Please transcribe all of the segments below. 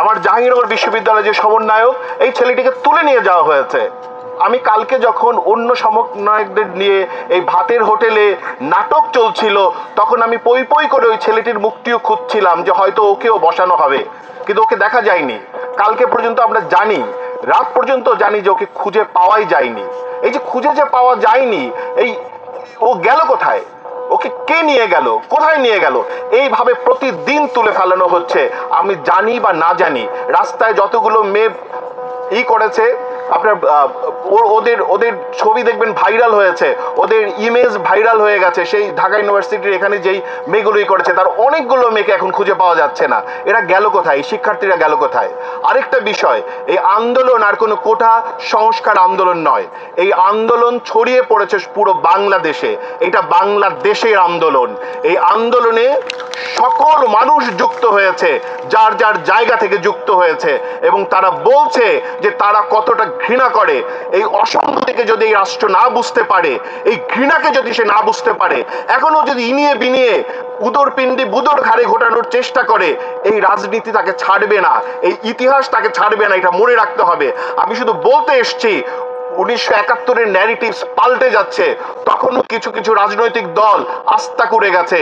আমার জাহাঙ্গীরনগর বিশ্ববিদ্যালয়ের যে সমন্বয়ক, এই ছেলেটিকে তুলে নিয়ে যাওয়া হয়েছে। আমি কালকে যখন অন্য সমন্বয়কদের নিয়ে এই ভাতের হোটেলে নাটক চলছিল, তখন আমি পই পই করে ওই ছেলেটির মুক্তিও খুঁজছিলাম যে হয়তো ওকেও বসানো হবে। কিন্তু ওকে দেখা যায়নি। কালকে পর্যন্ত আমরা জানি, রাত পর্যন্ত জানি যে ওকে খুঁজে পাওয়াই যায়নি। এই যে খুঁজে যে পাওয়া যায়নি, এই ও গেল কোথায়? ওকে কে নিয়ে গেল? কোথায় নিয়ে গেল? এইভাবে প্রতিদিন তুলে ফেলানো হচ্ছে। আমি জানি বা না জানি, রাস্তায় যতগুলো মেয়ে ই করেছে আপনার ওদের ওদের ছবি দেখবেন ভাইরাল হয়েছে। ওদের ইমেজ ভাইরাল হয়ে গেছে। সেই ঢাকা ইউনিভার্সিটির এখানে যেই মেয়েগুলোই করেছে, তার অনেকগুলো মেয়েকে এখন খুঁজে পাওয়া যাচ্ছে না। এরা গেল কোথায়? শিক্ষার্থীরা গেল কোথায়? আরেকটা বিষয়, এই আন্দোলন আর কোনো কোঠা সংস্কার আন্দোলন নয়। এই আন্দোলন ছড়িয়ে পড়েছে পুরো বাংলাদেশে। এটা বাংলাদেশের আন্দোলন। এই আন্দোলনে সকল মানুষ যুক্ত হয়েছে, যার যার জায়গা থেকে যুক্ত হয়েছে, এবং তারা বলছে যে তারা কতটা ঘৃণা করে। এই অসংগতিকে যদি এই রাষ্ট্র না বুঝতে পারে, এই ঘৃণাকে যদি সে না বুঝতে পারে এখনও যদি ইনিয়ে বিনিয়ে উদর পিণ্ডি বুদর ঘাড়ে ঘোটানোর চেষ্টা করে, এই রাজনীতি তাকে ছাড়বে না, এই ইতিহাস তাকে ছাড়বে না, এটা মনে রাখতে হবে। আমি শুধু বলতে এসছি উনিশশো একাত্তরের ন্যারেটিভস পাল্টে যাচ্ছে। তখনও কিছু কিছু রাজনৈতিক দল আস্থা করে গেছে।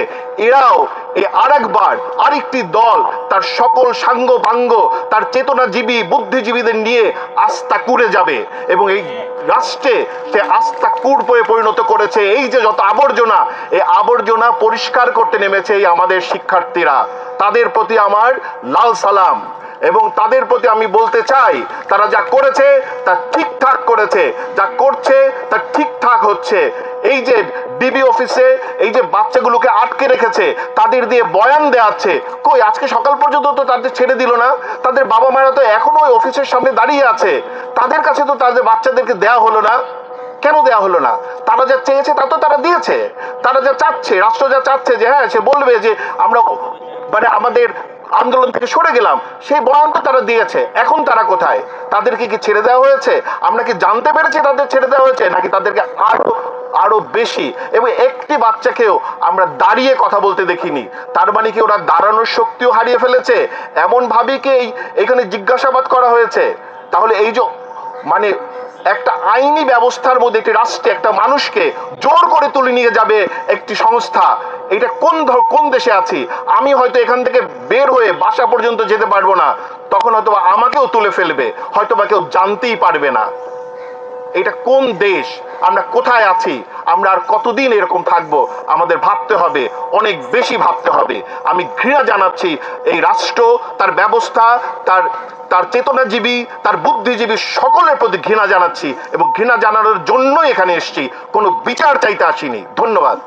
এরাও এই আরেকবার আরেকটি দল তার সকল সাঙ্গ ভাঙ্গ তার চেতনাজীবী, বুদ্ধিজীবীদের নিয়ে আস্থা কুড়ে যাবে এবং এই রাষ্ট্রে সে আস্থা কুড় হয়ে পরিণত করেছে। এই যে যত আবর্জনা এই আবর্জনা পরিষ্কার করতে নেমেছে এই আমাদের শিক্ষার্থীরা। তাদের প্রতি আমার লাল সালাম। এবং তাদের প্রতি আমি বলতে চাই, তারা যা করেছে তা ঠিকঠাক করেছে, যা করছে তা ঠিকঠাক হচ্ছে। এই যে ডিবি অফিসে এই যে বাচ্চাগুলোকে আটকে রেখেছে, তাদের দিয়ে বয়ান দেওয়াচ্ছে, কই আজকে সকাল পর্যন্ত তো তাদের ছেড়ে দিল না? তাদের বাবা মায়েরা তো এখনও ওই অফিসের সামনে দাঁড়িয়ে আছে। তাদের কাছে তো তাদের বাচ্চাদেরকে দেওয়া হলো না। কেন দেওয়া হলো না? তারা যা চেয়েছে তা তো তারা দিয়েছে। তারা যা চাচ্ছে, রাষ্ট্র যা চাচ্ছে যে হ্যাঁ সে বলবে যে আমরা মানে আমাদের আন্দোলন থেকে সরে গেলাম। সেই বয়ান তো তারা দিয়েছে। এখন তারা কোথায়? তাদেরকে কি ছেড়ে দেওয়া হয়েছে? আমরা কি জানতে পেরেছি তাদের ছেড়ে দেওয়া হয়েছে, নাকি তাদেরকে আরও আরও বেশি? এবং একটি বাচ্চাকেও আমরা দাঁড়িয়ে কথা বলতে দেখিনি। তার মানে কি ওরা দাঁড়ানোর শক্তিও হারিয়ে ফেলেছে? এমন ভাবেই কি এখানে জিজ্ঞাসাবাদ করা হয়েছে। তাহলে এই যে মানে একটা আইনি ব্যবস্থার মধ্যে একটি রাষ্ট্রে একটা মানুষকে জোর করে তুলে নিয়ে যাবে একটি সংস্থা। এটা কোন কোন দেশে আছি? আমি হয়তো এখান থেকে বের হয়ে বাসা পর্যন্ত যেতে পারব না। তখন হয়তো আমাকেও তুলে ফেলবে। হয়তো বা কেউ জানতেই পারবে না। এটা কোন দেশ? আমরা কোথায় আছি? আমরা আর কতদিন এরকম থাকব? আমাদের ভাবতে হবে, অনেক বেশি ভাবতে হবে। আমি ঘৃণা জানাচ্ছি এই রাষ্ট্র, তার ব্যবস্থা, তার তার চেতনাজীবী, তার বুদ্ধিজীবী সকলের প্রতি ঘৃণা জানাচ্ছি এবং ঘৃণা জানানোর জন্যই এখানে এসছি। কোনো বিচার চাইতে আসিনি। ধন্যবাদ।